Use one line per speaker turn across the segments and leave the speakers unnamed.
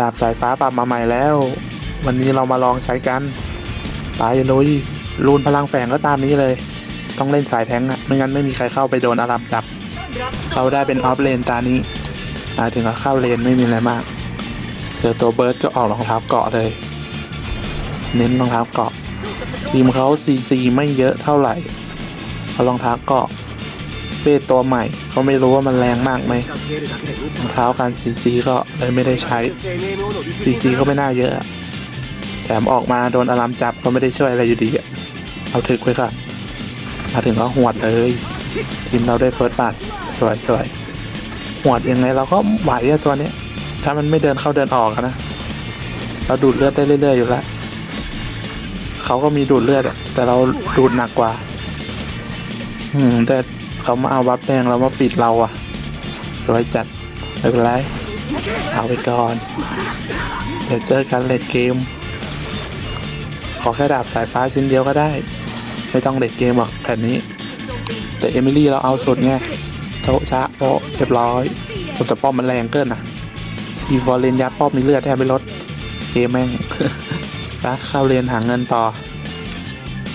ดาบสายฟ้าปรับมาใหม่แล้ว วันนี้เรามาลองใช้กันไปลุยรูนพลังแฝงก็ตามนี้เลย ต้องเล่นสายแทงอะไม่งั้นไม่มีใครเข้าไปโดนอารามจับเขาได้เป็นออฟเลนตานี้มาถึงว่าเข้าเลนไม่มีอะไรมากเจอตัวเบิร์ดก็ออกรองเท้าเกาะเลย เน้นรองเท้าเกาะทีมเขาซีซีไม่เยอะเท่าไหร่เขารองเท้าเกาะ เป้ตัวใหม่เขาไม่รู้ว่ามันแรงมากไหมรองเท้าการซีซีก็เลยไม่ได้ใช้ซีซีก็ไม่น่าเยอะ แถมออกมาโดนอารามจับก็ไม่ได้ช่วยอะไรอยู่ดีอะเอาถึกไว้ค่ะมาถึงก็หวดเลย ทีมเราได้เฟิร์สบัตสวยสวยหวดยังไงเราก็ไหวอะตัวนี้ถ้ามันไม่เดินเข้าเดินออกนะเราดูดเลือดได้เรื่อยๆอยู่แล้วเขาก็มีดูดเลือดแต่เราดูดหนักกว่า อืมแต่ เขามาเอาวับแดงเรามาปิดเราอะสวยจัดไม่เป็นไรเอาไปก่อน เดี๋ยวเจอกันเลดเกม ขอแค่ดาบสายฟ้าชิ้นเดียวก็ได้ ไม่ต้องเลดเกมหรอกแผ่นนี้ แต่เอมิลี่เราเอาสุดไงโชะชะโปะเรียบร้อยแต่ป้อมมันแรงเกินนะอีฟอร์เรนยัดป้อมมีเลือดแทบไม่ลดเกมแม่งไปเข้าเรียนหาเงินต่อ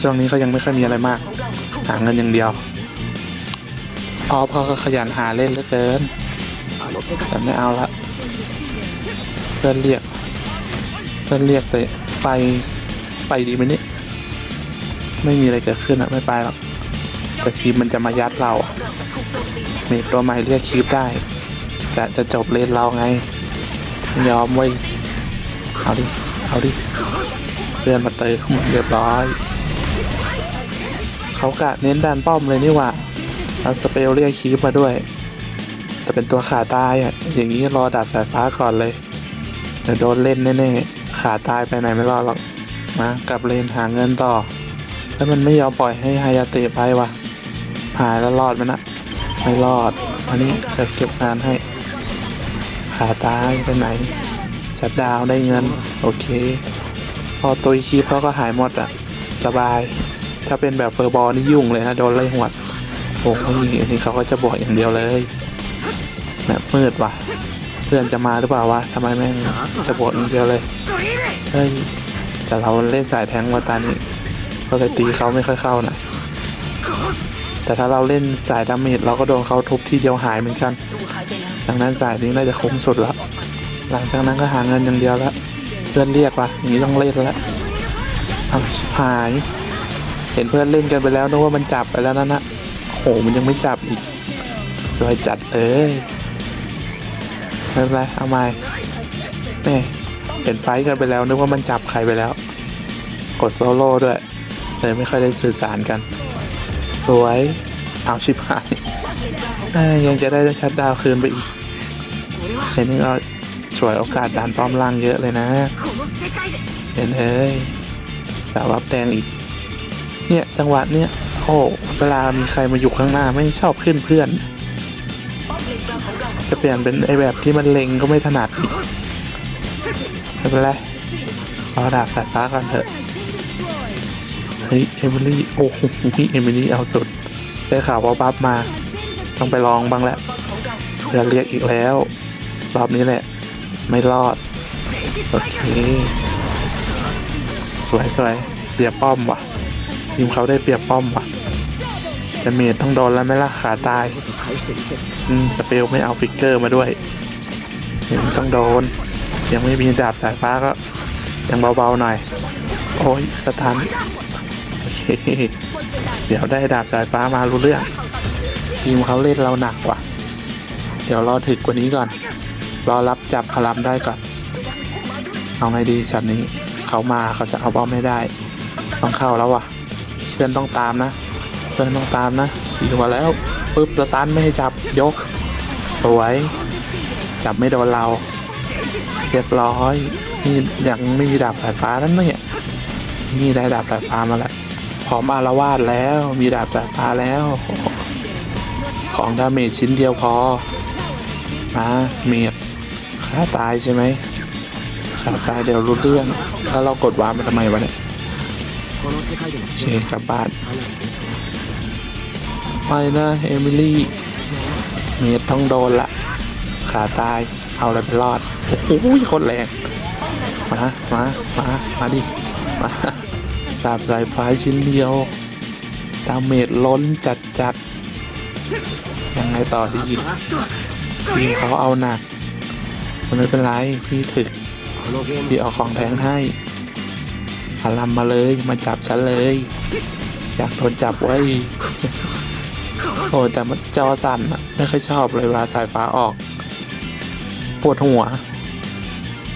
ช่วงนี้ก็ยังไม่ค่อยมีอะไรมาก หาเงินอย่างเดียว ออฟเขาก็ขยันหาเล่นเหลือเกิน แต่ไม่เอาละเพื่อนเรียกเพื่อนเรียกแต่ไปไปดีไหมนี่ไม่มีอะไรเกิดขึ้นอะไม่ไปหรอกแต่ทีมมันจะมายัดเรามีตัวใหม่เรียกคีปได้จะจะจบเลนเราไง ยอมเว้เอาดิ เอาดิเพื่อนมาเตยเข้ามาเรียบร้อย เขากะเน้นดันป้อมเลยนี่หว่า เอาสเปลเรียกคีปมาด้วย แต่เป็นตัวขาตายอะ อย่างนี้รอดาบสายฟ้าก่อนเลย เดี๋ยวโดนเล่นแน่ๆ ขาตายไปไหนไม่รอดหรอก มากลับเลนหาเงินต่อ แล้วมันไม่ยอมปล่อยให้ฮายาเตะไปวะหายแล้วรอดไหมนะ ไม่รอด อันนี้จะเก็บงานให้ ขาตายไปไหนชัดดาวได้เงิน โอเค พอตัวคีปเขาก็หายหมดอะ สบาย ถ้าเป็นแบบเฟอร์บอลนี่ยุ่งเลยนะ โดนไล่หวด อ้โหนนี้เขาก็จะบอกอย่างเดียวเลยแบบมืดว่ะ เพื่อนจะมาหรือเปล่าวะทำไมแม่งจะบอกอย่างเดียวเลยเฮ้ยแต่เราเล่นสายแทงค์มาตานี้ก็เลยตีเขาไม่ค่อยเข้านะแต่ถ้าเราเล่นสายดาเมจเราก็โดนเขาทุบทีเดียวหายเหมือนกัน ดังนั้นสายนี้น่าจะคุ้มสุดแล้วหลังจากนั้นก็หาเงินอย่างเดียวล้วเพื่อนเรียกว่ะอย่างนี้ต้องเล่นล้วเอาชิบหาย เห็นเพื่อนเล่นกันไปแล้วนึกว่ามันจับไปแล้วนั่นนะ หมันยังไม่จับอีก สวยจัดเอ้ยไม่เป็นไรเอาม่แม่เห็นไฟกันไปแล้วนึกว่ามันจับใครไปแล้ว กดโซโล่ด้วยเลยไม่ค่อยได้สื่อสารกัน สวยเอาชิบหายยังจะได้ชัดดาวคืนไปอีกเห็นนี่ก็ฉวยโอกาสดันป้อมล่างเยอะเลยนะเห็นเอ้ยสาวรับแดงอีก เนี่ยจังหวะเนี้ย โอ้เวลามีใครมาอยู่ข้างหน้าไม่ชอบขึ้นเพื่อน จะเปลี่ยนเป็นไอแบบที่มันเล็งก็ไม่ถนัดอีกไม่เป็นไรรอดาบสายฟ้ากันเถอะเฮ้ยเอมิลี่โอ้โหพี่เอมิลี่เอาสุดได้ข่าวว่าบัฟมา ต้องไปลองบ้างแหละเพื่อเรียกอีกแล้ว รอบนี้แหละ ไม่รอด โอเค สวยสวยเสียป้อมว่ะ ทีมเขาได้เปรียบป้อมว่ะจะเมดต้องโดนแล้วไหมล่ะขาตายอืมสเปลไม่เอาฟิกเกอร์มาด้วยเห็นต้องโดน ยังไม่มีดาบสายฟ้าก็ ยังเบาๆหน่อย โอ้ยสถานโอเคเดี๋ยวได้ดาบสายฟ้ามารู้เรื่อง ทีมเขาเล่นเราหนักกว่ะเดี๋ยวรอถึกกว่านี้ก่อน รอรับจับคารัมได้ก่อน เอาไงดีช็อตนี้ เขามาเขาจะเอาบอมไม่ได้ ต้องเข้าแล้วว่ะ เพื่อนต้องตามนะ เพื่อนต้องตามนะขี่มาแล้วปุ๊บสตันไม่ให้จับยก สวย จับไม่โดนเราเรียบร้อยนี่ยังไม่มีดาบสายฟ้านั่นเนี่ยนี่ได้ดาบสายฟ้ามาแล้วพร้อมอารวาสแล้วมีดาบสายฟ้าแล้ว ของดาเมจชิ้นเดียวพอมาเมียดขาตายใช่ไหมขาตายเดี๋ยวรู้เรื่อง แล้วเรากดวาร์ปมาทำไมวะเนี่ย เชนกลับบ้านไปนะเอมิลี่เมดต้องโดนละขาตายเอาอะไรไปรอด โอ้โหคนแรงมามามามาดิมาดาบสายฟ้าชิ้นเดียวดาเมจล้นจัดจัดยังไงต่อดีทีมเขาเอาหนักมันไม่เป็นไร พี่ถึก พี่เอาของแทงให้ารัมมาเลยมาจับฉันเลย อยากโดนจับไว้โอ้แต่มันจอสั่นอะไม่ค่อยชอบเลยเวลาสายฟ้าออก ปวดหัว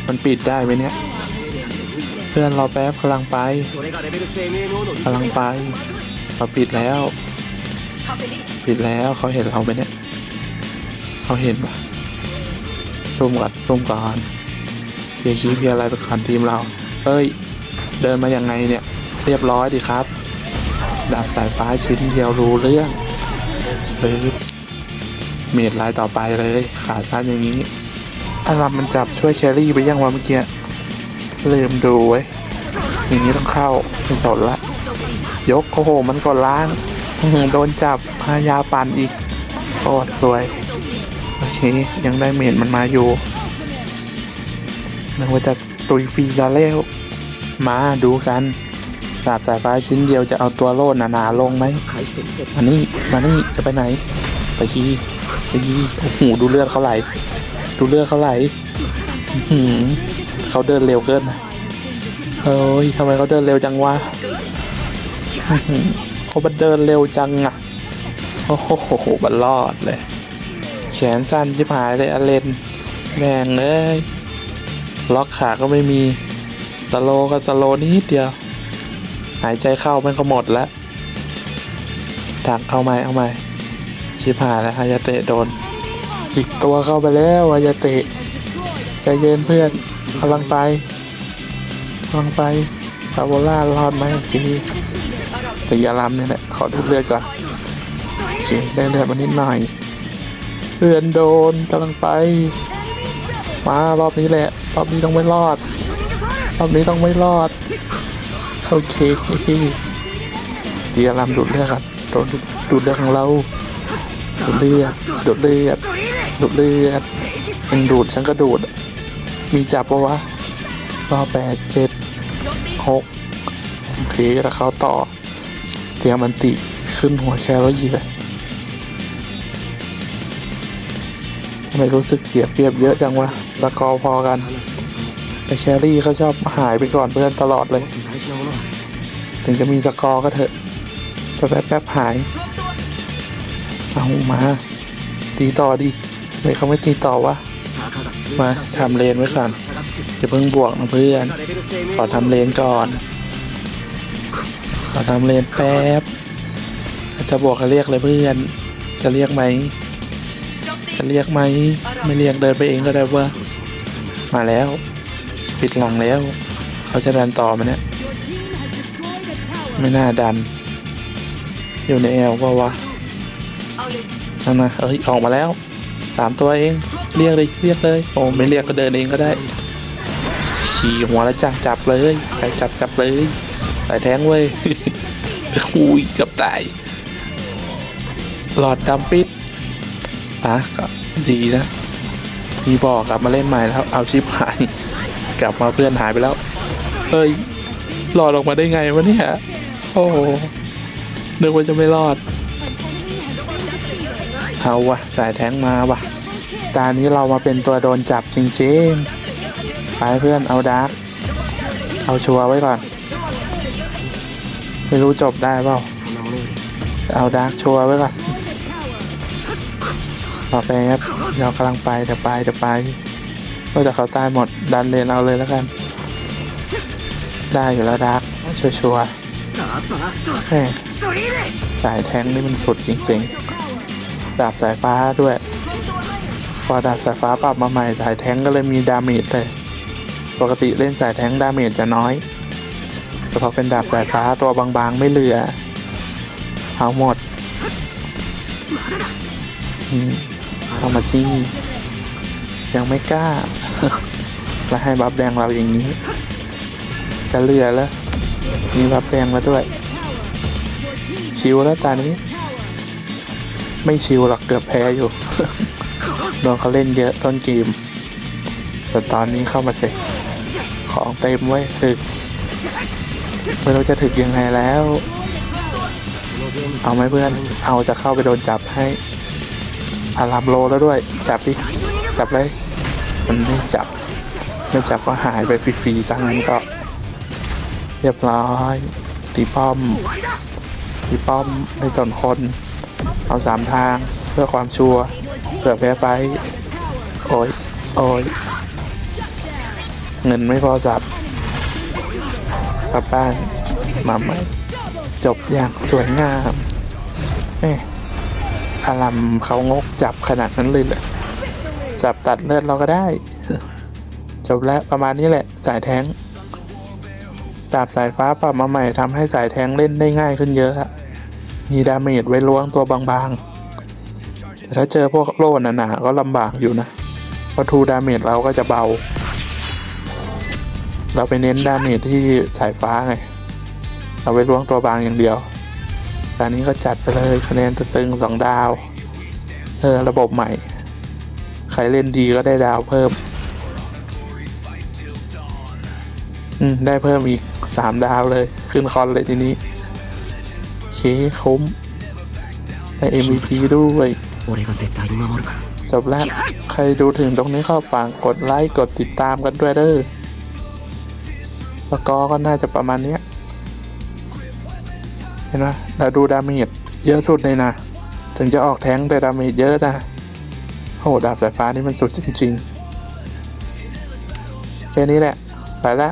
มันปิดได้ไหมเนี่ย เพื่อนรอแป๊บกำลังไปกำลังไปเราปิดแล้ว ปิดแล้วเขาเห็นเราไหมเนี่ยเขาเห็นปะซูมก่อนซูมก่อนเพียชี้เพียอะไรไปก่อนทีมเราเฮ้ย เดินมายังไงเนี่ย เรียบร้อยดีครับ ดาบสายฟ้าชิ้นเดียวรู้เรื่องปึ๊บเมีดลายต่อไปเลย ขาสั้นอย่างนี้อารัมมันจับช่วยแครี่ไปยังวะเมื่อกี้ลืมดูไว้ยอย่างนี้ต้องเข้าไม่สนละ ยกโอ้โหมันกดล้างโดนจับพายาปันอีกโอ้สวยโอเคยังได้เมดมันมาอยู่นึกว่าจะตุยฟรีซะแล้ว มาดูกันดาบสายฟ้าชิ้นเดียวจะเอาตัวโลดหนาๆลงไหมมานี่มานี่จะไปไหน ไปยีไปยีโอ้โหดูเลือดเขาไหล ดูเลือดเขาไหลหือเขาเดินเร็วเกินนะเฮ้ยทำไมเขาเดินเร็วจังวะเขาบันเดินเร็วจังอะโอ้โหบันรอดเลย แขนสั้นชิบหายเลยอเลนแม่งเลยล็อกขาก็ไม่มี สโลว์ก็สโลนิดเดียว หายใจเข้ามันก็หมดแล้วถักเอาไหมเอาไหมชิบหายแล้วฮายาเตะโดนสิกตัวเข้าไปแล้วฮายาเตะใจเย็นเพื่อนกำลังไปกำลังไปคาโบล่ารอดไหมทีตีอารามเนี่ยแหละขอดูเลือดก่อนโอเคได้เลือดมานิดหน่อย เพื่อนโดนกำลังไป มารอบนี้แหละรอบนี้ต้องไม่รอด รอบนี้ต้องไม่รอด โอเคเดียรำดูดเลือดครับโดนดูดเลือดของเราดูดเลือดดูดเลือดดูดเลือดมันดูดฉันก็ดูด มีจับปะวะรอแปดเจ็ดหกโอเคแล้วเขาต่อเตียมมันติขึ้นหัวแชร์แล้วยีเลยทำไมรู้สึกเสียเปรียบเยอะจังวะสกอร์พอกัน แต่แชรี่เขาชอบหายไปก่อนเพื่อนตลอดเลย ถึงจะมีสกอร์ก็เถอะแป๊บแป๊บๆหายเอามา ตีต่อดิทำไมเขาไม่ตีต่อวะมาทำเลนไว้ก่อนอย่าเพิ่งบวกนะเพื่อน ขอทำเลนก่อน ขอทำเลนแป๊บ จะบวกก็เรียกเลยเพื่อน จะเรียกไหม จะเรียกไหม ไม่เรียกเดินไปเองก็ได้เว่ามาแล้ว ปิดหลังแล้ว เขาจะดันต่อมาเนี่ย ไม่น่าดัน อยู่ในแอลว่าวะนั่นนะเอ้ยออกมาแล้วสามตัวเอง เรียกเลยเรียกเลยโอ้ไม่เรียกก็เดินเองก็ได้ ขี่หัวแล้วจับจับเลยใครจับจับเลยใส่แทงเว้ยอุ้ยกับตายหลอดดำปิดอะก็ดีนะพี่บอกกลับมาเล่นใหม่แล้ว เอาชิปหาย กลับมาเพื่อนหายไปแล้วเฮ้ยรอดออกมาได้ไงวะเนี่ย โอ้นึกว่าจะไม่รอดเอาวะสายแทงมาวะตานี้เรามาเป็นตัวโดนจับจริงๆไปเพื่อนเอาดาร์กเอาชัวร์ไว้ก่อน ไม่รู้จบได้เปล่า เอาดาร์กชัวร์ไว้ก่อนรอแป๊บเรากำลังไปเดี๋ยวไปเดี๋ยวไป ก็จะเขาตายหมดดันเลนเอาเลยแล้วกัน ได้อยู่แล้วดักชัวชัวร์ๆแหมสายแทงนี่มันสุดจริงๆ ดาบสายฟ้าด้วย พอดาบสายฟ้าปรับมาใหม่สายแทงก็เลยมีดาเมจเลย ปกติเล่นสายแทงดาเมจจะน้อย แต่พอเป็นดาบสายฟ้าตัวบางๆไม่เหลือ เอาหมดอืมเข้ามาที่นี่ ยังไม่กล้า แล้วให้บัฟแดงเราอย่างนี้ จะเลือแล้วมีบัฟแดงมาด้วย ชิวแล้วตานี้ ไม่ชิวหรอกเกือบแพ้อยู่โดนเขาเล่นเยอะต้นเกมแต่ตอนนี้เข้ามาเช็คของเต็มไว้ถึกไม่รู้จะถึกยังไงแล้ว เอาไหมเพื่อน เอาจะเข้าไปโดนจับให้อารามโลแล้วด้วย จับดิ จับเลย มันไม่จับ ไม่จับก็หายไปฟรีๆตั้งนั้นก็ เรียบร้อย ตีป้อม ตีป้อมไม่สนคน เอาสามทางเพื่อความชัวร์เผื่อแพ้ไป โอ้ย โอ้ย เงินไม่พอจับกลับบ้านมาใหม่จบอย่างสวยงามแม่อารัมเขางกจับขนาดนั้นเลยเหรอ จับตัดเลือดเราก็ได้ จบแล้วประมาณนี้แหละสายแท้งดาบสายฟ้าปรับมาใหม่ทำให้สายแท้งเล่นได้ง่ายขึ้นเยอะ มีดาเมจไว้ล้วงตัวบางๆแต่ถ้าเจอพวกโล่หนาๆก็ลำบากอยู่นะเพราะทูดาเมจเราก็จะเบา เราไปเน้นดาเมจที่สายฟ้าไงเอาไว้ล้วงตัวบางอย่างเดียวตอนนี้ก็จัดไปเลยคะแนนตึงๆสองดาว เออระบบใหม่ ใครเล่นดีก็ได้ดาวเพิ่ม อืม ได้เพิ่มอีกสามดาวเลย ขึ้นคอนเลยทีนี้เคคุ้มได้ MVP ด้วยจบแล้ว ใครดูถึงตรงนี้เข้าฝังกดไลค์ กดติดตามกันด้วยเด้อละกอก็น่าจะประมาณนี้ เห็นไหมเราดูดาเมจเยอะสุดเลยนะ ถึงจะออกแทงแต่ดาเมจเยอะนะ โหดาบสายฟ้านี่มันสุดจริงๆ แค่นี้แหละ ไปละ